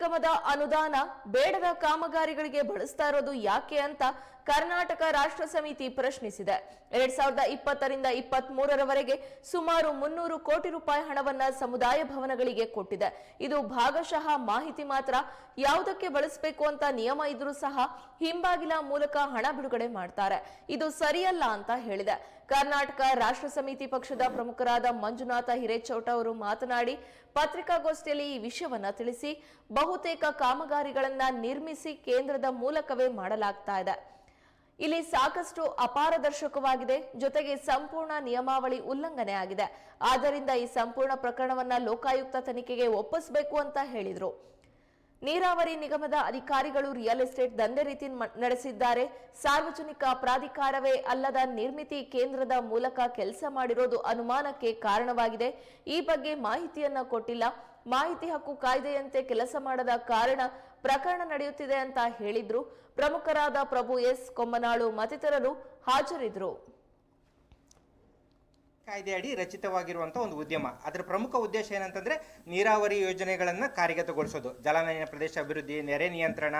ನಿಗಮದ ಅನುದಾನ ಬೇಡದ ಕಾಮಗಾರಿಗಳಿಗೆ ಬಳಸ್ತಾ ಇರೋದು ಯಾಕೆ ಅಂತ ಕರ್ನಾಟಕ ರಾಷ್ಟ್ರ ಸಮಿತಿ ಪ್ರಶ್ನಿಸಿದೆ. ಎರಡ್ ಸಾವಿರದ ಇಪ್ಪತ್ತರಿಂದ ಇಪ್ಪತ್ತ್ ಮೂರರವರೆಗೆ ಸುಮಾರು ಮುನ್ನೂರು ಕೋಟಿ ರೂಪಾಯಿ ಹಣವನ್ನ ಸಮುದಾಯ ಭವನಗಳಿಗೆ ಕೊಟ್ಟಿದೆ. ಇದು ಭಾಗಶಃ ಮಾಹಿತಿ ಮಾತ್ರ. ಯಾವುದಕ್ಕೆ ಬಳಸಬೇಕು ಅಂತ ನಿಯಮ ಇದ್ರೂ ಸಹ ಹಿಂಬಾಗಿಲ ಮೂಲಕ ಹಣ ಬಿಡುಗಡೆ ಮಾಡ್ತಾರೆ. ಇದು ಸರಿಯಲ್ಲ ಅಂತ ಹೇಳಿದೆ. ಕರ್ನಾಟಕ ರಾಷ್ಟ್ರ ಸಮಿತಿ ಪಕ್ಷದ ಪ್ರಮುಖರಾದ ಮಂಜುನಾಥ ಹಿರೇಚೌಟ ಅವರು ಮಾತನಾಡಿ, ಪತ್ರಿಕಾಗೋಷ್ಠಿಯಲ್ಲಿ ಈ ವಿಷಯವನ್ನ ತಿಳಿಸಿ, ಬಹುತೇಕ ಕಾಮಗಾರಿಗಳನ್ನ ನಿರ್ಮಿಸಿ ಕೇಂದ್ರದ ಮೂಲಕವೇ ಮಾಡಲಾಗ್ತಾ ಇದೆ. ಇಲ್ಲಿ ಸಾಕಷ್ಟು ಅಪಾರದರ್ಶಕವಾಗಿದೆ. ಜೊತೆಗೆ ಸಂಪೂರ್ಣ ನಿಯಮಾವಳಿ ಉಲ್ಲಂಘನೆ ಆಗಿದೆ. ಆದ್ದರಿಂದ ಈ ಸಂಪೂರ್ಣ ಪ್ರಕರಣವನ್ನ ಲೋಕಾಯುಕ್ತ ತನಿಖೆಗೆ ಒಪ್ಪಿಸಬೇಕು ಅಂತ ಹೇಳಿದ್ರು. ನೀರಾವರಿ ನಿಗಮದ ಅಧಿಕಾರಿಗಳು ರಿಯಲ್ ಎಸ್ಟೇಟ್ ದಂಧೆ ರೀತಿ ನಡೆಸಿದ್ದಾರೆ. ಸಾರ್ವಜನಿಕ ಪ್ರಾಧಿಕಾರವೇ ಅಲ್ಲದ ನಿರ್ಮಿತಿ ಕೇಂದ್ರದ ಮೂಲಕ ಕೆಲಸ ಮಾಡಿರೋದು ಅನುಮಾನಕ್ಕೆ ಕಾರಣವಾಗಿದೆ. ಈ ಬಗ್ಗೆ ಮಾಹಿತಿಯನ್ನ ಕೊಟ್ಟಿಲ್ಲ. ಮಾಹಿತಿ ಹಕ್ಕು ಕಾಯ್ದೆಯಂತೆ ಕೆಲಸ ಮಾಡದ ಕಾರಣ ಪ್ರಕರಣ ನಡೆಯುತ್ತಿದೆ ಅಂತ ಹೇಳಿದ್ರು. ಪ್ರಮುಖರಾದ ಪ್ರಭು ಎಸ್. ಕೊಮ್ಮನಾಳು ಮತ್ತಿತರರು ಹಾಜರಿದ್ರು. ಕಾಯ್ದೆಯಡಿ ರಚಿತವಾಗಿರುವಂಥ ಒಂದು ಉದ್ಯಮ. ಅದರ ಪ್ರಮುಖ ಉದ್ದೇಶ ಏನಂತಂದ್ರೆ ನೀರಾವರಿ ಯೋಜನೆಗಳನ್ನು ಕಾರ್ಯಗತಗೊಳಿಸೋದು. ಜಲಾನಯನ ಪ್ರದೇಶ ಅಭಿವೃದ್ಧಿ, ನೆರೆ ನಿಯಂತ್ರಣ,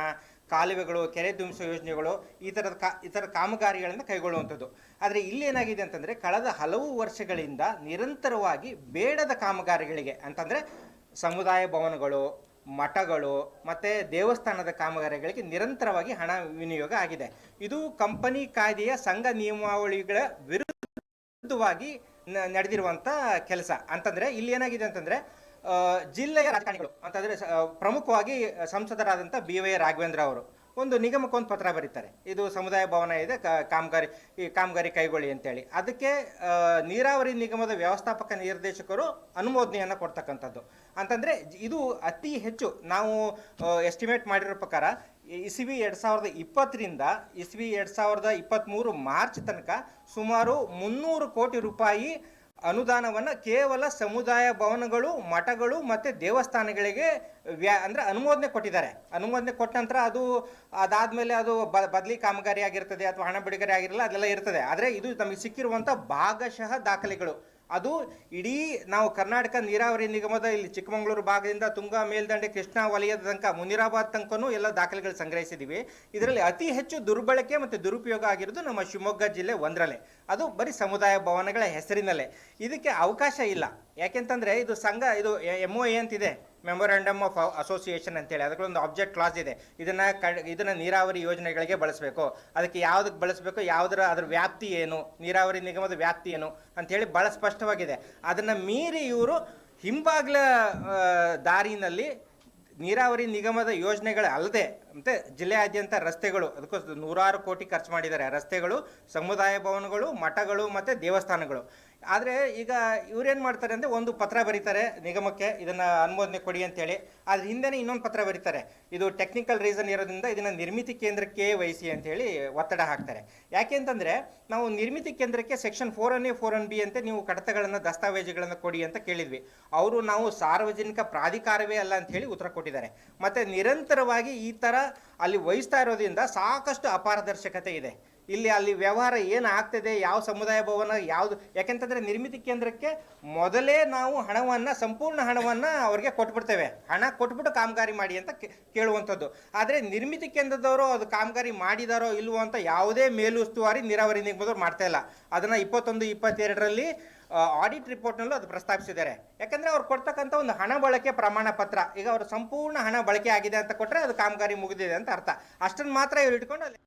ಕಾಲುವೆಗಳು, ಕೆರೆ ಧ್ವಂಸ ಯೋಜನೆಗಳು, ಈ ಥರದ ಕಾ, ಈ ಥರ ಕಾಮಗಾರಿಗಳನ್ನು ಕೈಗೊಳ್ಳುವಂಥದ್ದು. ಆದರೆ ಇಲ್ಲಿ ಏನಾಗಿದೆ ಅಂತಂದರೆ ಕಳೆದ ಹಲವು ವರ್ಷಗಳಿಂದ ನಿರಂತರವಾಗಿ ಬೇಡದ ಕಾಮಗಾರಿಗಳಿಗೆ, ಅಂತಂದರೆ ಸಮುದಾಯ ಭವನಗಳು, ಮಠಗಳು, ಮತ್ತು ದೇವಸ್ಥಾನದ ಕಾಮಗಾರಿಗಳಿಗೆ ನಿರಂತರವಾಗಿ ಹಣ ವಿನಿಯೋಗ ಆಗಿದೆ. ಇದು ಕಂಪನಿ ಕಾಯ್ದೆಯ ಸಂಘ ನಿಯಮಾವಳಿಗಳ ವಿರುದ್ಧ ವಿರುದ್ಧವಾಗಿ ನ- ನಡೆದಿರುವಂತ ಕೆಲಸ. ಅಂತಂದರೆ ಇಲ್ಲಿ ಏನಾಗಿದೆ ಅಂತಂದರೆ ಜಿಲ್ಲೆಯ ರಾಜಕಾರಣಿಗಳು, ಅಂತಂದರೆ ಪ್ರಮುಖವಾಗಿ ಸಂಸದರಾದಂಥ ಬಿ ವೈ ರಾಘವೇಂದ್ರ ಅವರು ಒಂದು ನಿಗಮಕ್ಕೊಂದು ಪತ್ರ ಬರೀತಾರೆ. ಇದು ಸಮುದಾಯ ಭವನ ಇದೆ ಕಾಮಗಾರಿ, ಈ ಕಾಮಗಾರಿ ಕೈಗೊಳ್ಳಿ ಅಂತೇಳಿ. ಅದಕ್ಕೆ ನೀರಾವರಿ ನಿಗಮದ ವ್ಯವಸ್ಥಾಪಕ ನಿರ್ದೇಶಕರು ಅನುಮೋದನೆಯನ್ನು ಕೊಡ್ತಕ್ಕಂಥದ್ದು. ಅಂತಂದರೆ ಇದು ಅತಿ ಹೆಚ್ಚು ನಾವು ಎಸ್ಟಿಮೇಟ್ ಮಾಡಿರೋ ಪ್ರಕಾರ ಇಸ್ವಿ ಎರಡು ಸಾವಿರದ ಇಪ್ಪತ್ತರಿಂದ ಇಸ್ವಿ ಎರಡು ಸಾವಿರದ ಇಪ್ಪತ್ತ್ಮೂರು ಮಾರ್ಚ್ ತನಕ ಸುಮಾರು ಮುನ್ನೂರು ಕೋಟಿ ರೂಪಾಯಿ ಅನುದಾನವನ್ನು ಕೇವಲ ಸಮುದಾಯ ಭವನಗಳು ಮಠಗಳು ಮತ್ತು ದೇವಸ್ಥಾನಗಳಿಗೆ ವ್ಯಾ ಅಂದರೆ ಅನುಮೋದನೆ ಕೊಟ್ಟಿದ್ದಾರೆ ಅನುಮೋದನೆ ಕೊಟ್ಟ ನಂತರ ಅದು ಅದಾದಮೇಲೆ ಅದು ಬ ಬದಲಿ ಕಾಮಗಾರಿ ಆಗಿರ್ತದೆ ಅಥವಾ ಹಣ ಬಿಡುಗಡೆ ಆಗಿರಲ್ಲ ಅದೆಲ್ಲ ಇರ್ತದೆ ಆದರೆ ಇದು ನಮಗೆ ಸಿಕ್ಕಿರುವಂಥ ಭಾಗಶಃ ದಾಖಲೆಗಳು ಅದು ಇಡೀ ನಾವು ಕರ್ನಾಟಕ ನೀರಾವರಿ ನಿಗಮದ ಇಲ್ಲಿ ಚಿಕ್ಕಮಗಳೂರು ಭಾಗದಿಂದ ತುಂಗಾ ಮೇಲ್ದಂಡೆ ಕೃಷ್ಣಾ ವಲಯದ ತನಕ, ಮುನಿರಾಬಾದ್ ತನಕನೂ ಎಲ್ಲ ದಾಖಲೆಗಳು ಸಂಗ್ರಹಿಸಿದ್ದೀವಿ ಇದರಲ್ಲಿ ಅತಿ ಹೆಚ್ಚು ದುರ್ಬಳಕೆ ಮತ್ತು ದುರುಪಯೋಗ ಆಗಿರೋದು ನಮ್ಮ ಶಿವಮೊಗ್ಗ ಜಿಲ್ಲೆ ಒಂದರಲ್ಲೇ. ಅದು ಬರೀ ಸಮುದಾಯ ಭವನಗಳ ಹೆಸರಿನಲ್ಲೇ. ಇದಕ್ಕೆ ಅವಕಾಶ ಇಲ್ಲ. ಯಾಕೆಂತಂದ್ರೆ ಇದು ಸಂಘ, ಇದು ಎಂ ಒ ಎ ಅಂತಿದೆ ಮೆಮೊರಾಂಡಮ್ ಆಫ್ ಅಸೋಸಿಯೇಷನ್ ಅಂತೇಳಿ. ಅದಕ್ಕೊಂದು ಆಬ್ಜೆಕ್ಟ್ ಕ್ಲಾಸ್ ಇದೆ. ಇದನ್ನ ಇದನ್ನ ನೀರಾವರಿ ಯೋಜನೆಗಳಿಗೆ ಬಳಸಬೇಕು. ಅದಕ್ಕೆ ಯಾವುದಕ್ಕೆ ಬಳಸಬೇಕು, ಯಾವುದರ ಅದ್ರ ವ್ಯಾಪ್ತಿ ಏನು, ನೀರಾವರಿ ನಿಗಮದ ವ್ಯಾಪ್ತಿ ಏನು ಅಂತೇಳಿ ಭಾಳ ಸ್ಪಷ್ಟವಾಗಿದೆ. ಅದನ್ನು ಮೀರಿ ಇವರು ಹಿಂಬಾಗ್ಲ ದಾರಿನಲ್ಲಿ ನೀರಾವರಿ ನಿಗಮದ ಯೋಜನೆಗಳ ಅಲ್ಲದೆ ಮತ್ತೆ ಜಿಲ್ಲೆಯಾದ್ಯಂತ ರಸ್ತೆಗಳು, ಅದಕ್ಕೋಸ್ಕರ ನೂರಾರು ಕೋಟಿ ಖರ್ಚು ಮಾಡಿದ್ದಾರೆ. ರಸ್ತೆಗಳು, ಸಮುದಾಯ ಭವನಗಳು, ಮಠಗಳು ಮತ್ತು ದೇವಸ್ಥಾನಗಳು. ಆದರೆ ಈಗ ಇವ್ರೇನು ಮಾಡ್ತಾರೆ ಅಂದರೆ ಒಂದು ಪತ್ರ ಬರೀತಾರೆ ನಿಗಮಕ್ಕೆ, ಇದನ್ನು ಅನುಮೋದನೆ ಕೊಡಿ ಅಂತೇಳಿ. ಅದ್ರ ಹಿಂದೆನೇ ಇನ್ನೊಂದು ಪತ್ರ ಬರೀತಾರೆ. ಇದು ಟೆಕ್ನಿಕಲ್ ರೀಸನ್ ಇರೋದ್ರಿಂದ ಇದನ್ನು ನಿರ್ಮಿತಿ ಕೇಂದ್ರಕ್ಕೆ ವಹಿಸಿ ಅಂತೇಳಿ ಒತ್ತಡ ಹಾಕ್ತಾರೆ. ಯಾಕೆ ಅಂತಂದರೆ ನಾವು ನಿರ್ಮಿತಿ ಕೇಂದ್ರಕ್ಕೆ section four N A four N B ಅಂತೆ ನೀವು ಕಡತಗಳನ್ನು, ದಸ್ತಾವೇಜುಗಳನ್ನು ಕೊಡಿ ಅಂತ ಕೇಳಿದ್ವಿ. ಅವರು ನಾವು ಸಾರ್ವಜನಿಕ ಪ್ರಾಧಿಕಾರವೇ ಅಲ್ಲ ಅಂತ ಉತ್ತರ ಕೊಟ್ಟಿದ್ದಾರೆ. ಮತ್ತು ನಿರಂತರವಾಗಿ ಈ ಥರ ಅಲ್ಲಿ ವಹಿಸ್ತಾ ಇರೋದ್ರಿಂದ ಸಾಕಷ್ಟು ಅಪಾರದರ್ಶಕತೆ ಇದೆ. ಇಲ್ಲಿ ಅಲ್ಲಿ ವ್ಯವಹಾರ ಏನು ಆಗ್ತದೆ ಯಾವ ಸಮುದಾಯ ಭವನ, ಯಾವುದು, ಯಾಕೆಂತಂದರೆ ನಿರ್ಮಿತಿ ಕೇಂದ್ರಕ್ಕೆ ಮೊದಲೇ ನಾವು ಹಣವನ್ನು, ಸಂಪೂರ್ಣ ಹಣವನ್ನು ಅವ್ರಿಗೆ ಕೊಟ್ಬಿಡ್ತೇವೆ. ಹಣ ಕೊಟ್ಬಿಟ್ಟು ಕಾಮಗಾರಿ ಮಾಡಿ ಅಂತ ಕೇಳುವಂಥದ್ದು. ಆದರೆ ನಿರ್ಮಿತಿ ಕೇಂದ್ರದವರು ಅದು ಕಾಮಗಾರಿ ಮಾಡಿದಾರೋ ಇಲ್ವೋ ಅಂತ ಯಾವುದೇ ಮೇಲುಸ್ತುವಾರಿ ನೀರಾವರಿ ನಿಗಮದವ್ರು ಮಾಡ್ತಾ ಇಲ್ಲ. ಅದನ್ನು ಇಪ್ಪತ್ತೊಂದು, ಇಪ್ಪತ್ತೆರಡರಲ್ಲಿ ಆಡಿಟ್ ರಿಪೋರ್ಟ್ನಲ್ಲೂ ಅದು ಪ್ರಸ್ತಾಪಿಸಿದ್ದಾರೆ. ಯಾಕಂದರೆ ಅವ್ರು ಕೊಡ್ತಕ್ಕಂಥ ಒಂದು ಹಣ ಬಳಕೆ ಪ್ರಮಾಣ ಈಗ ಅವರು ಸಂಪೂರ್ಣ ಹಣ ಬಳಕೆ ಆಗಿದೆ ಅಂತ ಕೊಟ್ಟರೆ ಅದು ಕಾಮಗಾರಿ ಮುಗಿದಿದೆ ಅಂತ ಅರ್ಥ. ಅಷ್ಟನ್ನು ಮಾತ್ರ ಇವ್ರು ಇಟ್ಕೊಂಡು ಅಲ್ಲಿ